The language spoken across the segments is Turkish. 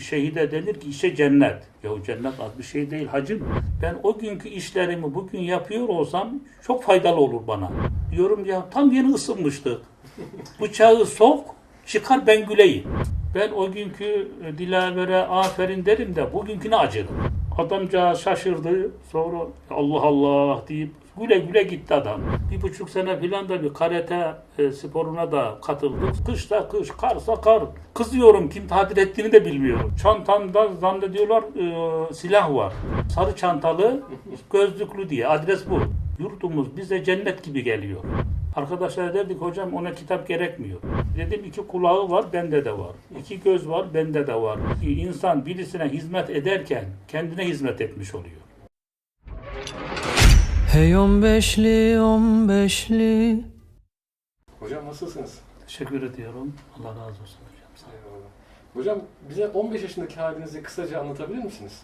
Şehide denir ki işe cennet. Ya cennet az bir şey değil hacım. Ben o günkü işlerimi bugün yapıyor olsam çok faydalı olur bana. Diyorum ya tam yeni ısınmıştık. Bıçağı sok, çıkar ben güleyim. Ben o günkü dilavere aferin derim de bugünküne acırım. Adamca şaşırdı. Sonra Allah Allah deyip güle güle gitti adam. Bir buçuk sene filan da bir karate e, sporuna da katıldık. Kışta kış, karsa kar. Kızıyorum kim tatil ettiğini de bilmiyorum. Çantamda zannediyorlar e, silah var. Sarı çantalı, gözlüklü diye adres bu. Yurdumuz bize cennet gibi geliyor. Arkadaşlar dedik hocam ona kitap gerekmiyor. Dedim iki kulağı var bende de var. İki göz var bende de var. İnsan birisine hizmet ederken kendine hizmet etmiş oluyor. Hey on beşli on beşli Hocam nasılsınız? Teşekkür ediyorum. Allah razı olsun hocam. Sağ olun. Eyvallah. Hocam bize 15 yaşındaki halinizi kısaca anlatabilir misiniz?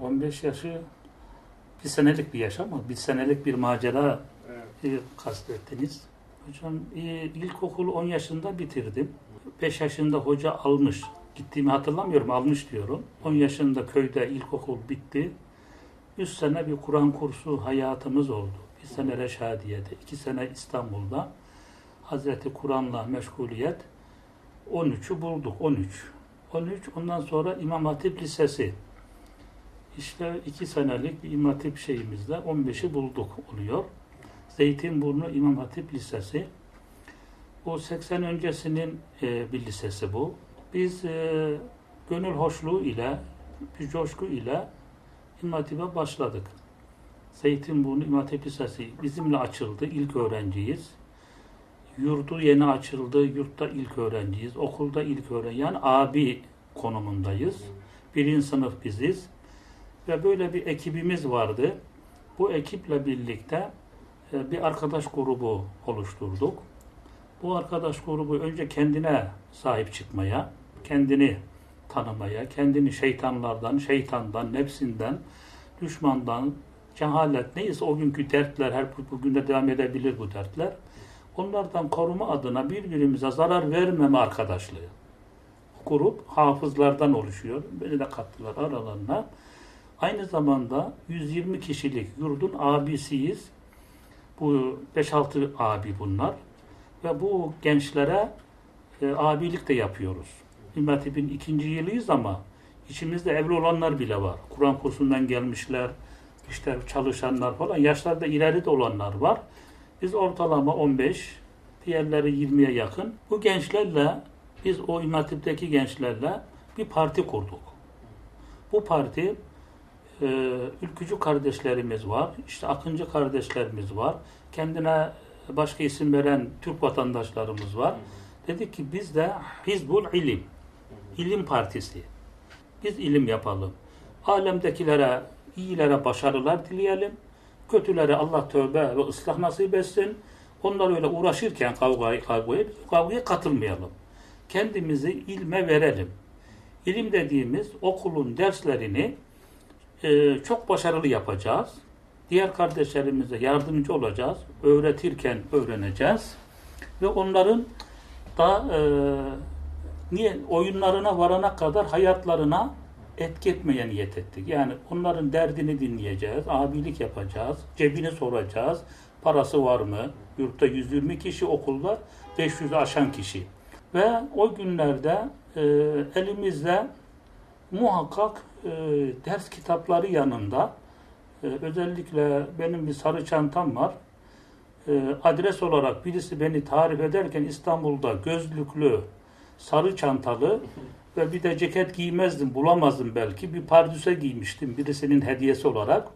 15 yaşı bir senelik bir yaş ama bir senelik bir macera Evet. e, kastettiniz. Hocam e, ilkokulu 10 yaşında bitirdim. 5 yaşında hoca almış. Gittiğimi hatırlamıyorum almış diyorum. 10 yaşında köyde ilkokul bitti. 3 sene bir Kur'an kursu hayatımız oldu. Bir sene Reşadiye'de, 2 sene İstanbul'da. Hazreti Kur'an'la meşguliyet. 13'ü bulduk, 13. 13, ondan sonra İmam Hatip Lisesi. İşte 2 senelik bir İmam Hatip şeyimizde 15'i bulduk oluyor. Zeytinburnu İmam Hatip Lisesi. Bu 80 öncesinin e, bir lisesi bu. Biz e, gönül hoşluğu ile, bir coşku ile İmam başladık. Zeytinburnu İmam Hatip bizimle açıldı. İlk öğrenciyiz. Yurdu yeni açıldı. Yurtta ilk öğrenciyiz. Okulda ilk öğrenci. Yani abi konumundayız. Birinci sınıf biziz. Ve böyle bir ekibimiz vardı. Bu ekiple birlikte e, bir arkadaş grubu oluşturduk. Bu arkadaş grubu önce kendine sahip çıkmaya, kendini tanımaya, kendini şeytanlardan, şeytandan, nefsinden, düşmandan, cehalet neyse o günkü dertler, her bugün de devam edebilir bu dertler. Onlardan koruma adına birbirimize zarar vermeme arkadaşlığı. Grup hafızlardan oluşuyor. Beni de kattılar aralarına. Aynı zamanda 120 kişilik yurdun abisiyiz. Bu 5-6 abi bunlar. Ve bu gençlere e, abilik de yapıyoruz. İmam Hatip'in ikinci yılıyız ama içimizde evli olanlar bile var. Kur'an kursundan gelmişler, işte çalışanlar falan, yaşlarda ileri de olanlar var. Biz ortalama 15, diğerleri 20'ye yakın. Bu gençlerle, biz o İmam Hatip'teki gençlerle bir parti kurduk. Bu parti e, ülkücü kardeşlerimiz var, işte akıncı kardeşlerimiz var, kendine başka isim veren Türk vatandaşlarımız var. Dedik ki biz de Hizbul İlim, İlim Partisi. Biz ilim yapalım. Alemdekilere, iyilere başarılar dileyelim. Kötülere Allah tövbe ve ıslah nasip etsin. Onlar öyle uğraşırken kavgayı, kavgayı, kavgaya katılmayalım. Kendimizi ilme verelim. İlim dediğimiz okulun derslerini e, çok başarılı yapacağız. Diğer kardeşlerimize yardımcı olacağız. Öğretirken öğreneceğiz. Ve onların da e, niye oyunlarına varana kadar hayatlarına etki etmeye niyet ettik. Yani onların derdini dinleyeceğiz, abilik yapacağız, cebini soracağız, parası var mı? Yurtta 120 kişi, okulda 500'ü aşan kişi. Ve o günlerde e, elimizde muhakkak e, ders kitapları yanında e, özellikle benim bir sarı çantam var. E, adres olarak birisi beni tarif ederken İstanbul'da gözlüklü, sarı çantalı ve bir de ceket giymezdim, bulamazdım belki. Bir pardüse giymiştim birisinin hediyesi olarak.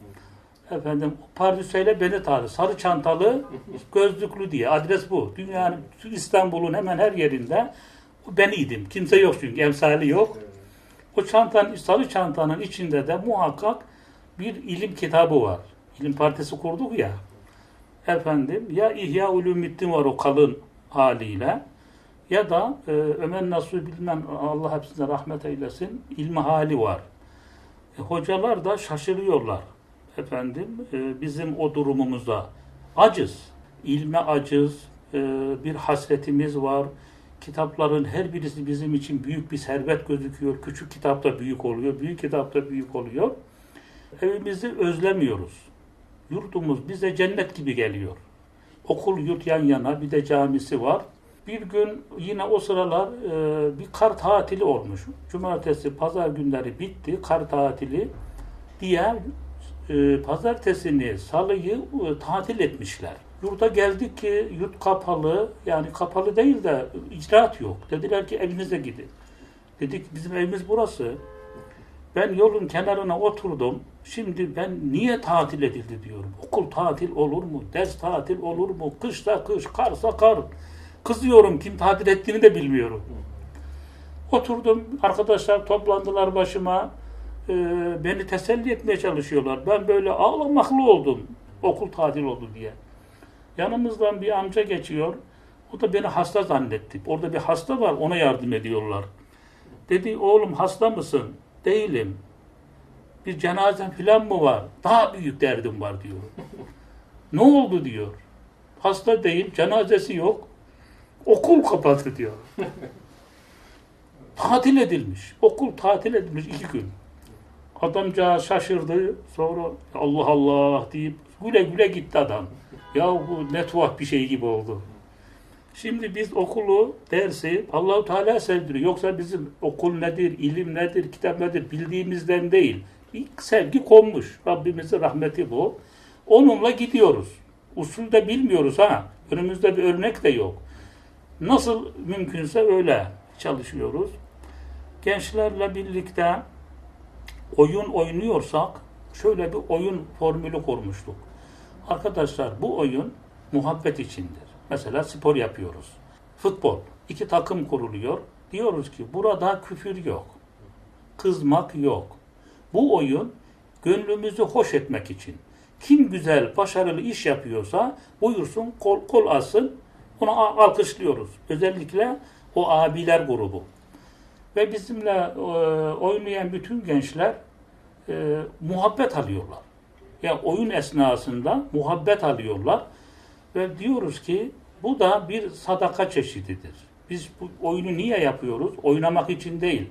Efendim o pardüseyle beni tarif. Sarı çantalı, gözlüklü diye. Adres bu. Dünyanın, İstanbul'un hemen her yerinde ben idim. Kimse yok çünkü, emsali yok. O çantanın, sarı çantanın içinde de muhakkak bir ilim kitabı var. İlim partisi kurduk ya. Efendim ya İhya Ulumuddin var o kalın haliyle ya da e, Ömer Nasuh bilmem Allah hepsine rahmet eylesin ilmi hali var. E, hocalar da şaşırıyorlar. Efendim e, bizim o durumumuza acız. İlme acız. e, bir hasretimiz var. Kitapların her birisi bizim için büyük bir servet gözüküyor. Küçük kitap da büyük oluyor, büyük kitap da büyük oluyor. Evimizi özlemiyoruz. Yurdumuz bize cennet gibi geliyor. Okul yurt yan yana, bir de camisi var. Bir gün yine o sıralar e, bir kar tatili olmuş. Cumartesi, pazar günleri bitti, kar tatili diye e, pazartesini, salıyı e, tatil etmişler. Yurda geldik ki yurt kapalı, yani kapalı değil de icraat yok. Dediler ki evinize gidin. Dedik bizim evimiz burası. Ben yolun kenarına oturdum. Şimdi ben niye tatil edildi diyorum. Okul tatil olur mu? Ders tatil olur mu? Kışta kış, karsa kar. Kızıyorum. Kim tatil ettiğini de bilmiyorum. Oturdum. Arkadaşlar toplandılar başıma. Ee, beni teselli etmeye çalışıyorlar. Ben böyle ağlamaklı oldum. Okul tatil oldu diye. Yanımızdan bir amca geçiyor. O da beni hasta zannetti. Orada bir hasta var. Ona yardım ediyorlar. Dedi oğlum hasta mısın? Değilim. Bir cenazen filan mı var? Daha büyük derdim var diyor. ne oldu diyor. Hasta değil, cenazesi yok. Okul kapattı diyor. tatil edilmiş. Okul tatil edilmiş iki gün. Adamcağız şaşırdı. Sonra Allah Allah deyip güle güle gitti adam. Ya bu ne tuhaf bir şey gibi oldu. Şimdi biz okulu, dersi Allahu Teala sevdiriyor. Yoksa bizim okul nedir, ilim nedir, kitap nedir bildiğimizden değil. Bir sevgi konmuş. Rabbimizin rahmeti bu. Onunla gidiyoruz. Usul de bilmiyoruz ha. Önümüzde bir örnek de yok. Nasıl mümkünse öyle çalışıyoruz. Gençlerle birlikte oyun oynuyorsak şöyle bir oyun formülü kurmuştuk. Arkadaşlar bu oyun muhabbet içindir. Mesela spor yapıyoruz. Futbol. İki takım kuruluyor. Diyoruz ki burada küfür yok. Kızmak yok. Bu oyun gönlümüzü hoş etmek için. Kim güzel, başarılı iş yapıyorsa buyursun, kol kol alsın. Onu alkışlıyoruz. Özellikle o abiler grubu. Ve bizimle e, oynayan bütün gençler e, muhabbet alıyorlar. Yani oyun esnasında muhabbet alıyorlar. Ve diyoruz ki bu da bir sadaka çeşididir. Biz bu oyunu niye yapıyoruz? Oynamak için değil.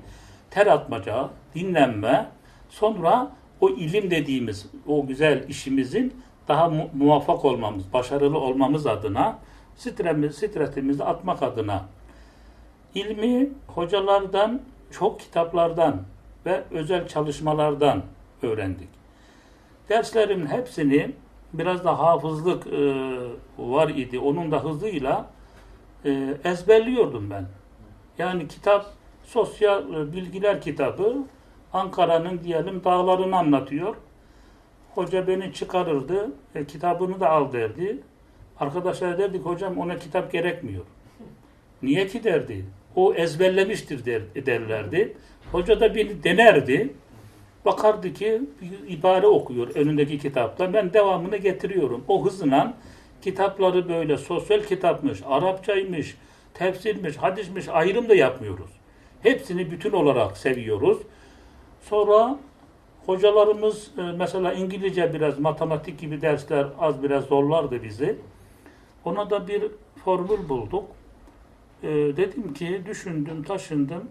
Ter atmaca, dinlenme, sonra o ilim dediğimiz o güzel işimizin daha mu- muvaffak olmamız, başarılı olmamız adına, stremiz, stresimizi atmak adına. İlmi hocalardan, çok kitaplardan ve özel çalışmalardan öğrendik. Derslerimin hepsini biraz da hafızlık e, var idi. Onun da hızıyla e, ezberliyordum ben. Yani kitap sosyal e, bilgiler kitabı Ankara'nın diyelim dağlarını anlatıyor. Hoca beni çıkarırdı. E, kitabını da al derdi. Arkadaşlar derdik hocam ona kitap gerekmiyor. Niye ki derdi. O ezberlemiştir der, derlerdi. Hoca da beni denerdi. Bakardı ki ibare okuyor önündeki kitapta. Ben devamını getiriyorum. O hızla kitapları böyle sosyal kitapmış, Arapçaymış, tefsirmiş, hadismiş ayrım da yapmıyoruz. Hepsini bütün olarak seviyoruz. Sonra hocalarımız e, mesela İngilizce biraz matematik gibi dersler az biraz zorlardı bizi. Ona da bir formül bulduk. E, dedim ki düşündüm, taşındım.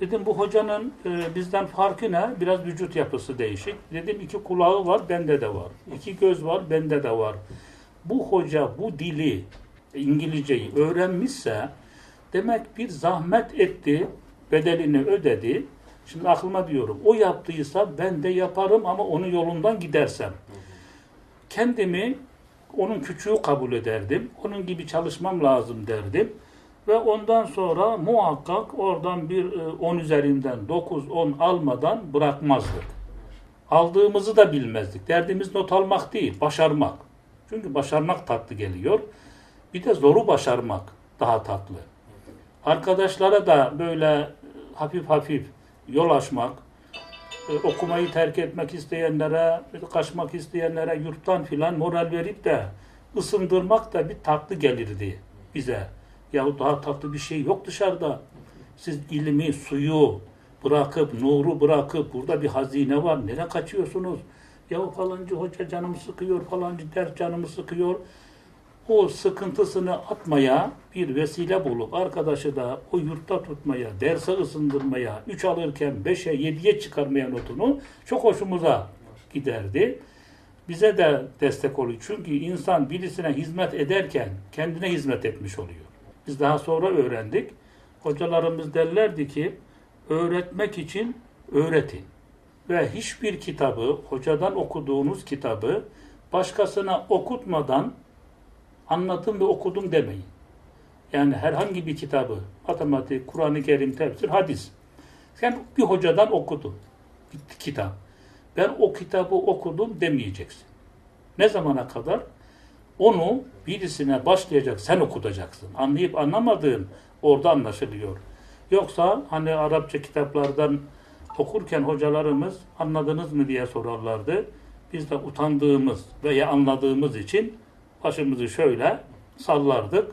Dedim bu hocanın e, bizden farkı ne? Biraz vücut yapısı değişik. Dedim iki kulağı var, bende de var. İki göz var, bende de var. Bu hoca bu dili, İngilizceyi öğrenmişse demek bir zahmet etti, bedelini ödedi. Şimdi aklıma diyorum, o yaptıysa ben de yaparım ama onun yolundan gidersem. Kendimi onun küçüğü kabul ederdim. Onun gibi çalışmam lazım derdim. Ve ondan sonra muhakkak oradan bir e, 10 üzerinden 9-10 almadan bırakmazdık. Aldığımızı da bilmezdik. Derdimiz not almak değil, başarmak. Çünkü başarmak tatlı geliyor. Bir de zoru başarmak daha tatlı. Arkadaşlara da böyle hafif hafif yol açmak, e, okumayı terk etmek isteyenlere, kaçmak isteyenlere yurttan filan moral verip de ısındırmak da bir tatlı gelirdi bize. Yahu daha tatlı bir şey yok dışarıda. Siz ilmi, suyu bırakıp, nuru bırakıp burada bir hazine var. Nereye kaçıyorsunuz? Yahu falancı hoca canımı sıkıyor, falancı ders canımı sıkıyor. O sıkıntısını atmaya bir vesile bulup arkadaşı da o yurtta tutmaya, derse ısındırmaya, 3 alırken 5'e 7'ye çıkarmaya notunu çok hoşumuza giderdi. Bize de destek oluyor. Çünkü insan birisine hizmet ederken kendine hizmet etmiş oluyor. Biz daha sonra öğrendik. Hocalarımız derlerdi ki öğretmek için öğretin. Ve hiçbir kitabı, hocadan okuduğunuz kitabı başkasına okutmadan anladım ve okudum demeyin. Yani herhangi bir kitabı, matematik, Kur'an-ı Kerim, tefsir, hadis. Sen bir hocadan okudun. Bitti kitap. Ben o kitabı okudum demeyeceksin. Ne zamana kadar? Onu birisine başlayacak, sen okutacaksın. Anlayıp anlamadığın orada anlaşılıyor. Yoksa hani Arapça kitaplardan okurken hocalarımız anladınız mı diye sorarlardı. Biz de utandığımız veya anladığımız için başımızı şöyle sallardık.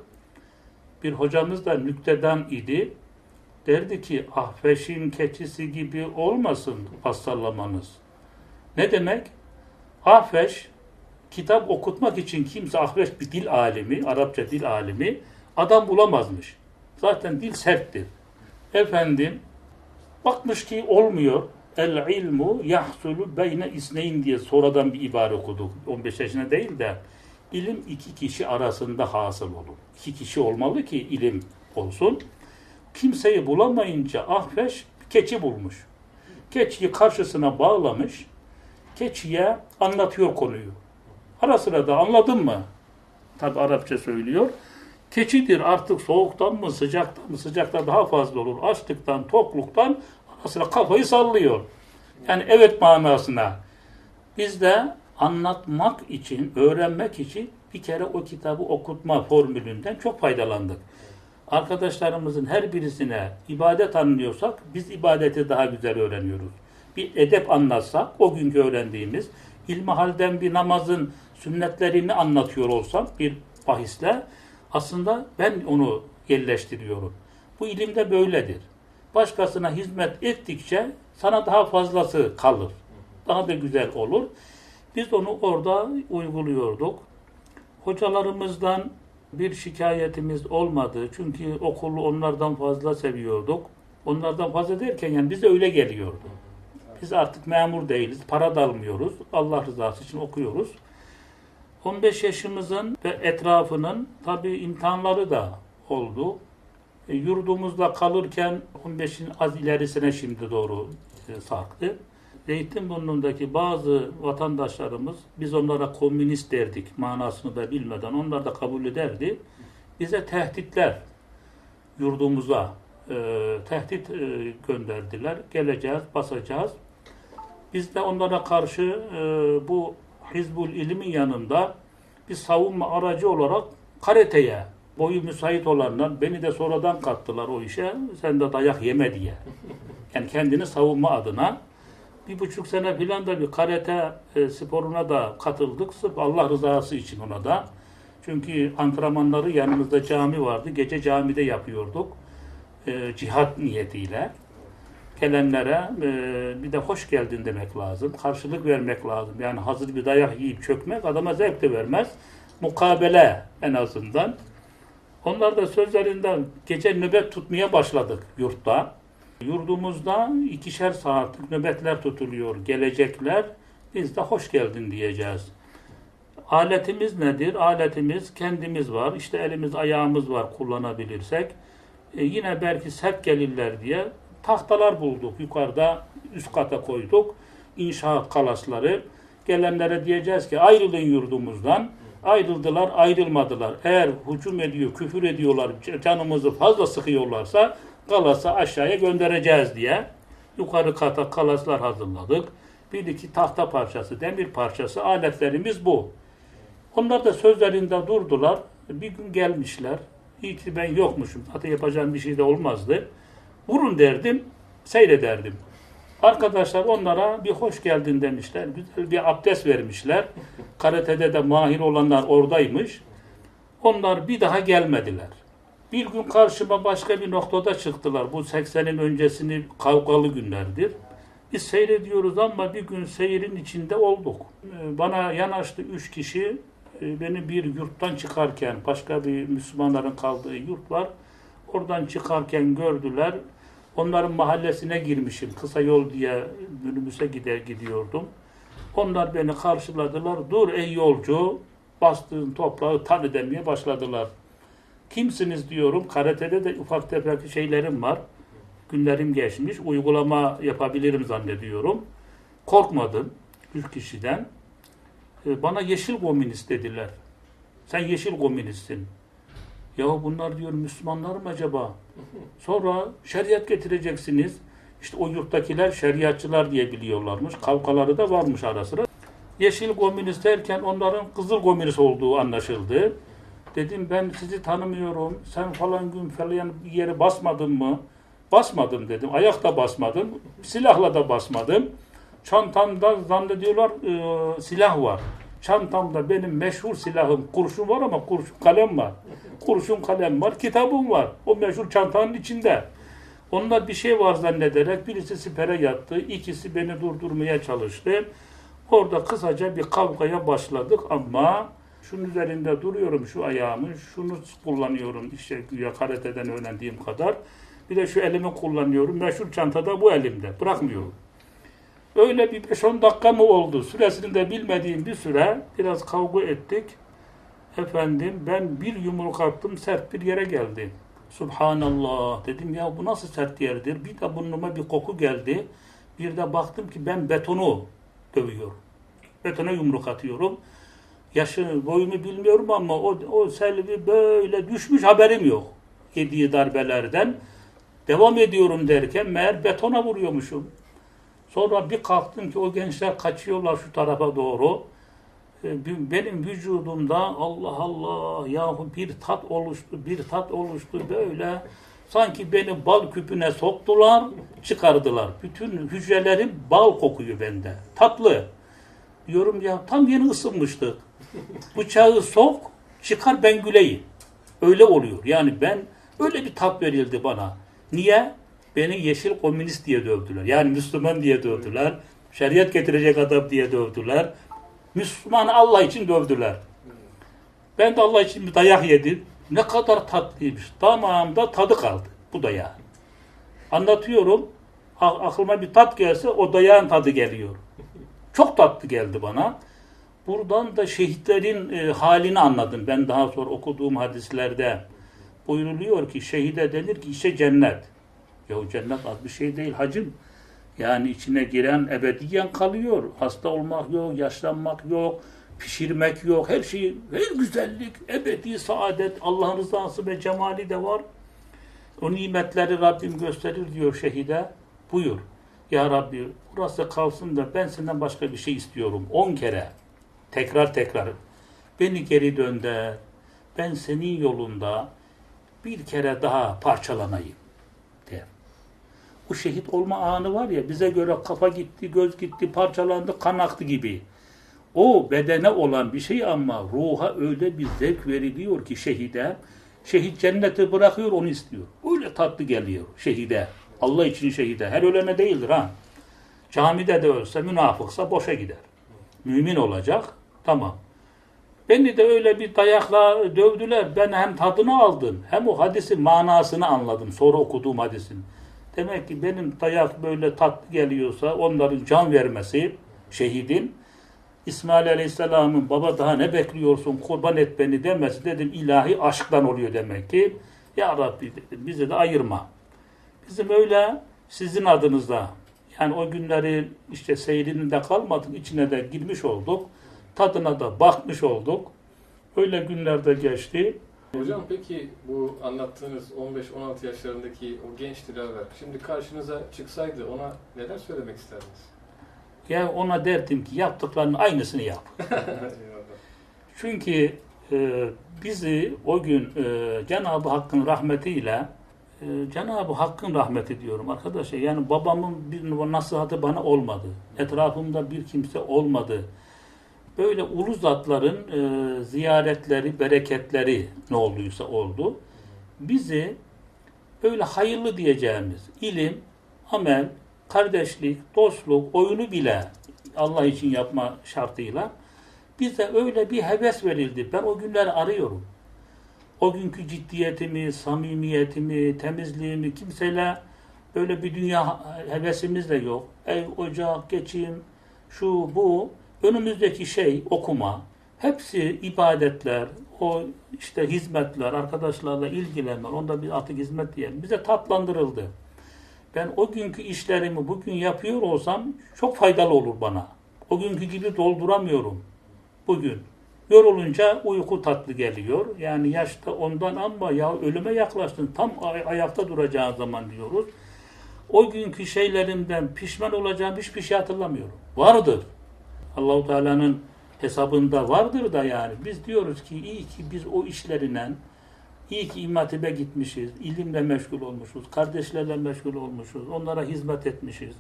Bir hocamız da nüktedan idi. Derdi ki ahfeşin keçisi gibi olmasın pastallamanız. Ne demek? Ahfeş kitap okutmak için kimse Ahfeş bir dil alimi, Arapça dil alimi adam bulamazmış. Zaten dil serttir. Efendim bakmış ki olmuyor. El ilmu yahsulu beyne isneyn diye sonradan bir ibare okuduk. 15 yaşına değil de ilim iki kişi arasında hasıl olur. İki kişi olmalı ki ilim olsun. Kimseyi bulamayınca Ahfeş keçi bulmuş. Keçiyi karşısına bağlamış. Keçiye anlatıyor konuyu. Ara sıra da anladın mı? Tabi Arapça söylüyor. Keçidir artık soğuktan mı sıcaktan mı sıcakta daha fazla olur. Açlıktan, tokluktan ara sıra kafayı sallıyor. Yani evet manasına. Biz de anlatmak için, öğrenmek için bir kere o kitabı okutma formülünden çok faydalandık. Arkadaşlarımızın her birisine ibadet anlıyorsak biz ibadeti daha güzel öğreniyoruz. Bir edep anlatsak o günkü öğrendiğimiz ilmihalden bir namazın sünnetlerini anlatıyor olsam bir bahisle aslında ben onu yerleştiriyorum. Bu ilimde böyledir. Başkasına hizmet ettikçe sana daha fazlası kalır. Daha da güzel olur. Biz onu orada uyguluyorduk. Hocalarımızdan bir şikayetimiz olmadı. Çünkü okulu onlardan fazla seviyorduk. Onlardan fazla derken yani bize öyle geliyordu. Biz artık memur değiliz, para da almıyoruz. Allah rızası için okuyoruz. 15 yaşımızın ve etrafının tabii imtihanları da oldu. E, yurdumuzda kalırken 15'in az ilerisine şimdi doğru e, sarktı. Zeytinburnu'ndaki bazı vatandaşlarımız, biz onlara komünist derdik manasını da bilmeden, onlar da kabul ederdi. Bize tehditler yurdumuza e, tehdit e, gönderdiler. Geleceğiz, basacağız. Biz de onlara karşı e, bu Hizbul İlmin yanında bir savunma aracı olarak karateye boyu müsait olanlar beni de sonradan kattılar o işe. Sen de dayak yeme diye. Yani kendini savunma adına bir buçuk sene filan da bir karate e, sporuna da katıldık. Sırf Allah rızası için ona da. Çünkü antrenmanları yanımızda cami vardı. Gece camide yapıyorduk. E, cihat niyetiyle. Gelenlere e, bir de hoş geldin demek lazım. Karşılık vermek lazım. Yani hazır bir dayak yiyip çökmek adama zevk de vermez. Mukabele en azından. Onlar da sözlerinden gece nöbet tutmaya başladık yurtta. Yurdumuzda ikişer saatlik nöbetler tutuluyor. Gelecekler. Biz de hoş geldin diyeceğiz. Aletimiz nedir? Aletimiz kendimiz var. İşte elimiz ayağımız var kullanabilirsek. E, yine belki sert gelirler diye tahtalar bulduk. Yukarıda üst kata koyduk. İnşaat kalasları. Gelenlere diyeceğiz ki ayrılın yurdumuzdan. Ayrıldılar, ayrılmadılar. Eğer hücum ediyor, küfür ediyorlar, canımızı fazla sıkıyorlarsa kalası aşağıya göndereceğiz diye yukarı kata kalaslar hazırladık. Bir iki tahta parçası, demir parçası aletlerimiz bu. Onlar da sözlerinde durdular. Bir gün gelmişler. İyi ki ben yokmuşum. Zaten yapacağım bir şey de olmazdı. Vurun derdim, seyrederdim. Arkadaşlar onlara bir hoş geldin demişler. Güzel bir abdest vermişler. Karatede de mahir olanlar oradaymış. Onlar bir daha gelmediler. Bir gün karşıma başka bir noktada çıktılar. Bu 80'in öncesini kavgalı günlerdir. Biz seyrediyoruz ama bir gün seyrin içinde olduk. Ee, Bana yanaştı üç kişi. e, beni bir yurttan çıkarken, başka bir Müslümanların kaldığı yurt var. Oradan çıkarken gördüler. Onların mahallesine girmişim. Kısa yol diye minibüse gider gidiyordum. Onlar beni karşıladılar. Dur ey yolcu, bastığın toprağı tanı demeye başladılar. Kimsiniz diyorum. Karate'de de ufak tefek şeylerim var. Günlerim geçmiş. Uygulama yapabilirim zannediyorum. Korkmadım üç kişiden. E, Bana yeşil komünist dediler. Sen yeşil komünistsin. Ya bunlar diyor Müslümanlar mı acaba? Sonra şeriat getireceksiniz. İşte o yurttakiler şeriatçılar diye biliyorlarmış. Kavgaları da varmış ara sıra. Yeşil komünist derken onların kızıl komünist olduğu anlaşıldı. Dedim ben sizi tanımıyorum. Sen falan gün falan yere basmadın mı? Basmadım dedim. Ayakta basmadım. Silahla da basmadım. Çantamda zannediyorlar e, silah var. Çantamda benim meşhur silahım kurşun var ama kurşun kalem var. Kurşun kalem var, kitabım var. O meşhur çantanın içinde. Onlar bir şey var zannederek birisi sipere yattı, ikisi beni durdurmaya çalıştı. Orada kısaca bir kavgaya başladık ama şunun üzerinde duruyorum şu ayağımı, şunu kullanıyorum işte güya karateden öğrendiğim kadar. Bir de şu elimi kullanıyorum. Meşhur çantada bu elimde. Bırakmıyorum. Öyle bir 5-10 dakika mı oldu? Süresini de bilmediğim bir süre biraz kavga ettik. Efendim ben bir yumruk attım sert bir yere geldi. Subhanallah dedim ya bu nasıl sert yerdir? Bir de burnuma bir koku geldi. Bir de baktım ki ben betonu dövüyorum. Betona yumruk atıyorum. Yaşı boyunu bilmiyorum ama o, o selvi böyle düşmüş haberim yok. Yediği darbelerden. Devam ediyorum derken meğer betona vuruyormuşum. Sonra bir kalktım ki o gençler kaçıyorlar şu tarafa doğru. E, bi- Benim vücudumda Allah Allah yahu bir tat oluştu, bir tat oluştu böyle. Sanki beni bal küpüne soktular, çıkardılar. Bütün hücrelerim bal kokuyor bende. Tatlı. Diyorum ya tam yeni ısınmıştık. Bıçağı sok, çıkar ben güleyim. Öyle oluyor. Yani ben öyle bir tat verildi bana. Niye? Beni yeşil komünist diye dövdüler. Yani Müslüman diye dövdüler. Şeriat getirecek adam diye dövdüler. Müslüman Allah için dövdüler. Ben de Allah için bir dayak yedim. Ne kadar tatlıymış. Damağımda tadı kaldı bu dayağı. Anlatıyorum. Aklıma bir tat gelse o dayağın tadı geliyor. Çok tatlı geldi bana. Buradan da şehitlerin e, halini anladım. Ben daha sonra okuduğum hadislerde buyruluyor ki şehide denir ki işte cennet. Ya cennet az bir şey değil hacım. Yani içine giren ebediyen kalıyor. Hasta olmak yok, yaşlanmak yok, pişirmek yok. Her şey, her güzellik, ebedi saadet, Allah'ın rızası ve cemali de var. O nimetleri Rabbim gösterir diyor şehide. Buyur. Ya Rabbi burası kalsın da ben senden başka bir şey istiyorum. On kere. Tekrar tekrar. Beni geri dönder. Ben senin yolunda bir kere daha parçalanayım der. O şehit olma anı var ya bize göre kafa gitti, göz gitti, parçalandı, kan aktı gibi. O bedene olan bir şey ama ruha öyle bir zevk veriliyor ki şehide. Şehit cenneti bırakıyor onu istiyor. Öyle tatlı geliyor şehide. Allah için şehide. Her ölene değildir ha. Camide de ölse münafıksa boşa gider. Mümin olacak. Tamam. Beni de öyle bir dayakla dövdüler. Ben hem tadını aldım hem o hadisin manasını anladım. Sonra okuduğum hadisin. Demek ki benim dayak böyle tatlı geliyorsa onların can vermesi şehidin İsmail Aleyhisselam'ın baba daha ne bekliyorsun kurban et beni demesi dedim ilahi aşktan oluyor demek ki. Ya Rabbi dedim, bizi de ayırma. Bizim öyle sizin adınızda yani o günleri işte seyrinin de kalmadık içine de girmiş olduk. Tadına da bakmış olduk. Öyle günlerde geçti. Hocam peki bu anlattığınız 15-16 yaşlarındaki o genç dilaver şimdi karşınıza çıksaydı ona neler söylemek isterdiniz? Ya ona derdim ki yaptıklarının aynısını yap. Çünkü e, bizi o gün e, Cenab-ı Hakk'ın rahmetiyle e, Cenab-ı Hakk'ın rahmeti diyorum arkadaşlar. Yani babamın bir nasihatı bana olmadı. Etrafımda bir kimse olmadı. Böyle ulu zatların e, ziyaretleri, bereketleri ne olduysa oldu. Bizi böyle hayırlı diyeceğimiz ilim, amel, kardeşlik, dostluk, oyunu bile Allah için yapma şartıyla Bize öyle bir heves verildi. Ben o günleri arıyorum. O günkü ciddiyetimi, samimiyetimi, temizliğimi kimseyle böyle bir dünya hevesimiz de yok. Ev, ocak, geçim, şu, bu. Önümüzdeki şey okuma. Hepsi ibadetler, o işte hizmetler, arkadaşlarla ilgilenme, onda bir artık hizmet diyelim. Bize tatlandırıldı. Ben o günkü işlerimi bugün yapıyor olsam çok faydalı olur bana. O günkü gibi dolduramıyorum bugün. Yorulunca uyku tatlı geliyor. Yani yaşta ondan ama ya ölüme yaklaştın tam ay- ayakta duracağın zaman diyoruz. O günkü şeylerimden pişman olacağım hiçbir şey hatırlamıyorum. Vardır. Allahu Teala'nın hesabında vardır da yani biz diyoruz ki iyi ki biz o işlerinden iyi ki imatibe gitmişiz, ilimle meşgul olmuşuz, kardeşlerle meşgul olmuşuz, onlara hizmet etmişiz.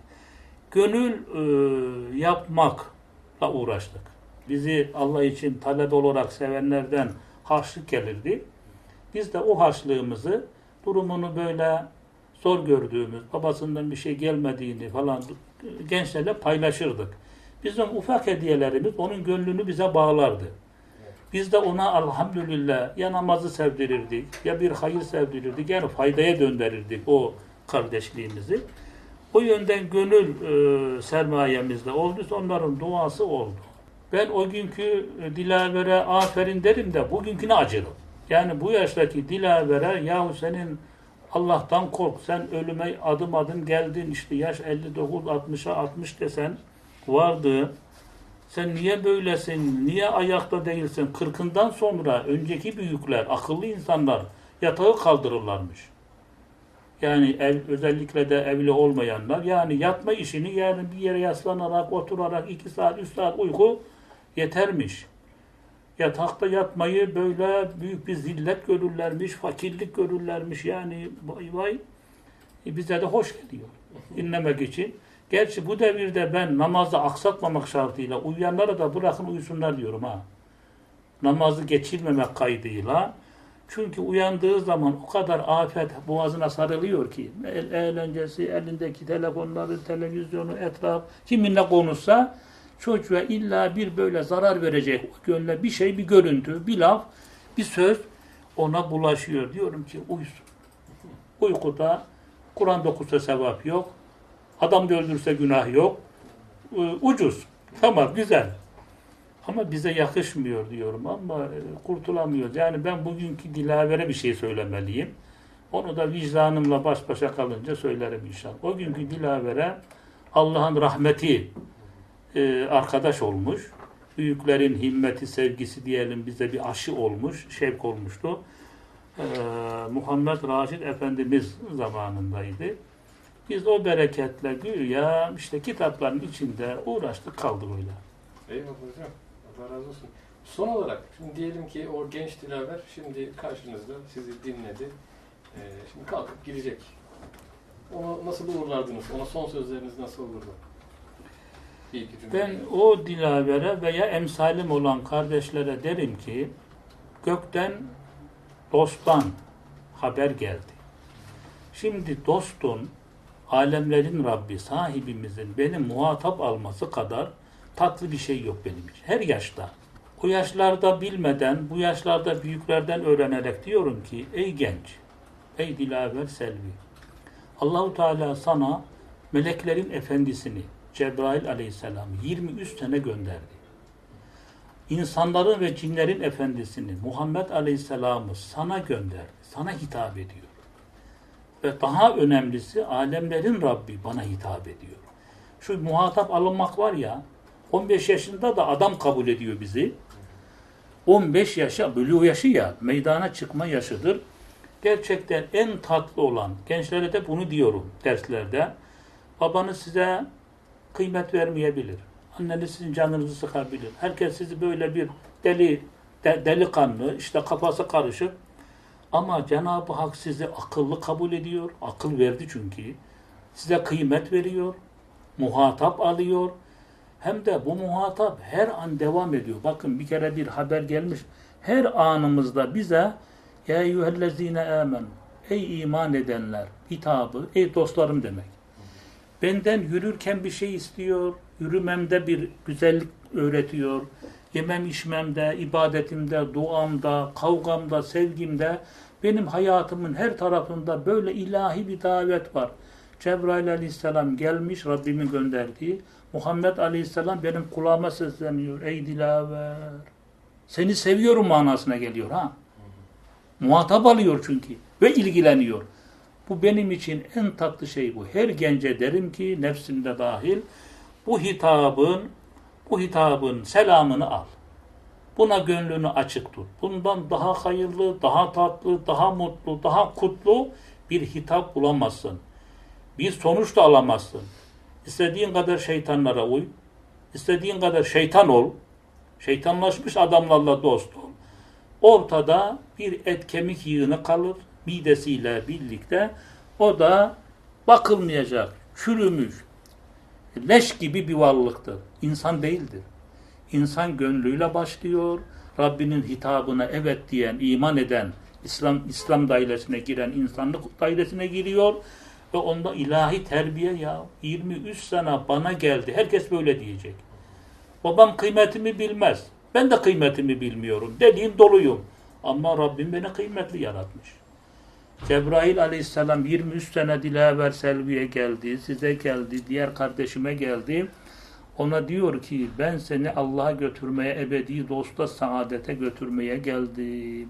Gönül e, yapmakla uğraştık. Bizi Allah için talep olarak sevenlerden harçlık gelirdi. Biz de o harçlığımızı durumunu böyle zor gördüğümüz, babasından bir şey gelmediğini falan gençlerle paylaşırdık. Bizim ufak hediyelerimiz onun gönlünü bize bağlardı. Biz de ona elhamdülillah ya namazı sevdirirdik, ya bir hayır sevdirirdik, yani faydaya döndürürdük o kardeşliğimizi. O yönden gönül e, sermayemizde olduysa onların duası oldu. Ben o günkü e, Dilaver'e aferin derim de bugünküne acırım. Yani bu yaştaki Dilaver'e yahu senin Allah'tan kork, sen ölüme adım adım geldin işte yaş 59, 60'a 60 desen vardı. Sen niye böylesin, niye ayakta değilsin? Kırkından sonra önceki büyükler, akıllı insanlar yatağı kaldırırlarmış. Yani ev, özellikle de evli olmayanlar yani yatma işini yani bir yere yaslanarak, oturarak iki saat, üç saat uyku yetermiş. Yatakta yatmayı böyle büyük bir zillet görürlermiş, fakirlik görürlermiş yani vay vay. E bize de hoş geliyor dinlemek için. Gerçi bu devirde ben namazı aksatmamak şartıyla uyuyanlara da bırakın uyusunlar diyorum ha. Namazı geçirmemek kaydıyla. Çünkü uyandığı zaman o kadar afet boğazına sarılıyor ki el, eğlencesi, elindeki telefonları, televizyonu, etraf kiminle konuşsa çocuğa illa bir böyle zarar verecek gönle bir şey, bir görüntü, bir laf, bir söz ona bulaşıyor. Diyorum ki uyusun. Uykuda Kur'an okusa sevap yok. Adam da öldürse günah yok. Ee, ucuz. Tamam güzel. Ama bize yakışmıyor diyorum ama e, kurtulamıyoruz. Yani ben bugünkü dilavere bir şey söylemeliyim. Onu da vicdanımla baş başa kalınca söylerim inşallah. O günkü dilavere Allah'ın rahmeti e, arkadaş olmuş. Büyüklerin himmeti, sevgisi diyelim bize bir aşı olmuş, şevk olmuştu. Ee, Muhammed Raşid Efendimiz zamanındaydı. Biz o bereketle güya işte kitapların içinde uğraştık kaldık öyle. Eyvallah hocam. Allah razı olsun. Son olarak şimdi diyelim ki o genç dilaver şimdi karşınızda sizi dinledi. Ee, şimdi kalkıp gidecek. Onu nasıl uğurlardınız? Ona son sözleriniz nasıl olurdu? Ben o dilavere veya emsalim olan kardeşlere derim ki gökten dosttan haber geldi. Şimdi dostun alemlerin Rabbi sahibimizin beni muhatap alması kadar tatlı bir şey yok benim için. Her yaşta. O yaşlarda bilmeden, bu yaşlarda büyüklerden öğrenerek diyorum ki ey genç, ey dilaver selvi. Allahu Teala sana meleklerin efendisini Cebrail aleyhisselam 23 sene gönderdi. İnsanların ve cinlerin efendisini Muhammed aleyhisselamı sana gönderdi. Sana hitap ediyor. Ve daha önemlisi alemlerin Rabbi bana hitap ediyor. Şu muhatap alınmak var ya 15 yaşında da adam kabul ediyor bizi. 15 yaşa, bülüğ yaşı ya, meydana çıkma yaşıdır. Gerçekten en tatlı olan, gençlere de bunu diyorum derslerde. Babanız size kıymet vermeyebilir. Anneniz sizin canınızı sıkabilir. Herkes sizi böyle bir deli, de, delikanlı, işte kafası karışık. Ama Cenab-ı Hak sizi akıllı kabul ediyor. Akıl verdi çünkü. Size kıymet veriyor. Muhatap alıyor. Hem de bu muhatap her an devam ediyor. Bakın bir kere bir haber gelmiş. Her anımızda bize Ya eyyühellezine amen Ey iman edenler hitabı, ey dostlarım demek. Benden yürürken bir şey istiyor, yürümemde bir güzellik öğretiyor. Yemem içmemde, ibadetimde, duamda, kavgamda, sevgimde benim hayatımın her tarafında böyle ilahi bir davet var. Cebrail aleyhisselam gelmiş Rabbimin gönderdiği. Muhammed aleyhisselam benim kulağıma sesleniyor. Ey dilaver. Seni seviyorum manasına geliyor ha. Muhatap alıyor çünkü ve ilgileniyor. Bu benim için en tatlı şey bu. Her gence derim ki nefsimde dahil bu hitabın bu hitabın selamını al. Buna gönlünü açık tut. Bundan daha hayırlı, daha tatlı, daha mutlu, daha kutlu bir hitap bulamazsın. Bir sonuç da alamazsın. İstediğin kadar şeytanlara uy. istediğin kadar şeytan ol. Şeytanlaşmış adamlarla dost ol. Ortada bir et kemik yığını kalır midesiyle birlikte. O da bakılmayacak, çürümüş, leş gibi bir varlıktır. İnsan değildir. İnsan gönlüyle başlıyor. Rabbinin hitabına evet diyen, iman eden, İslam İslam dairesine giren insanlık dairesine giriyor ve onda ilahi terbiye ya 23 sene bana geldi. Herkes böyle diyecek. Babam kıymetimi bilmez. Ben de kıymetimi bilmiyorum. Dediğim doluyum. Ama Rabbim beni kıymetli yaratmış. Cebrail aleyhisselam 23 sene dilaver Selvi'ye geldi, size geldi, diğer kardeşime geldi. Ona diyor ki ben seni Allah'a götürmeye, ebedi dosta saadete götürmeye geldim.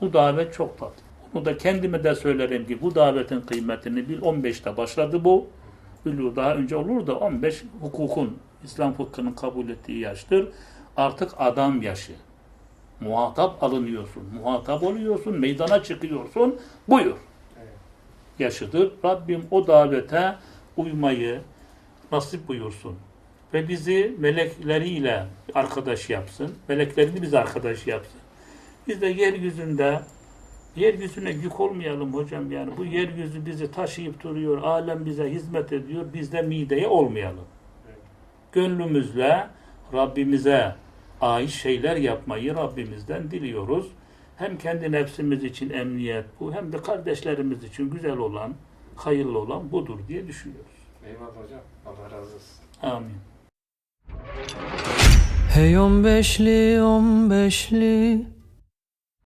Bu davet çok tatlı. Bunu da kendime de söylerim ki bu davetin kıymetini bil. 15'te başladı bu. Biliyor daha önce olur da 15 hukukun, İslam fıkhının kabul ettiği yaştır. Artık adam yaşı. Muhatap alınıyorsun, muhatap oluyorsun, meydana çıkıyorsun. Buyur yaşıdır. Rabbim o davete uymayı nasip buyursun. Ve bizi melekleriyle arkadaş yapsın. Meleklerini bize arkadaş yapsın. Biz de yeryüzünde yeryüzüne yük olmayalım hocam yani. Bu yeryüzü bizi taşıyıp duruyor. Alem bize hizmet ediyor. Biz de mideye olmayalım. Gönlümüzle Rabbimize ait şeyler yapmayı Rabbimizden diliyoruz. Hem kendi nefsimiz için emniyet bu hem de kardeşlerimiz için güzel olan, hayırlı olan budur diye düşünüyoruz. Eyvallah hocam. Allah razı olsun. Amin. Hey on beşli on beşli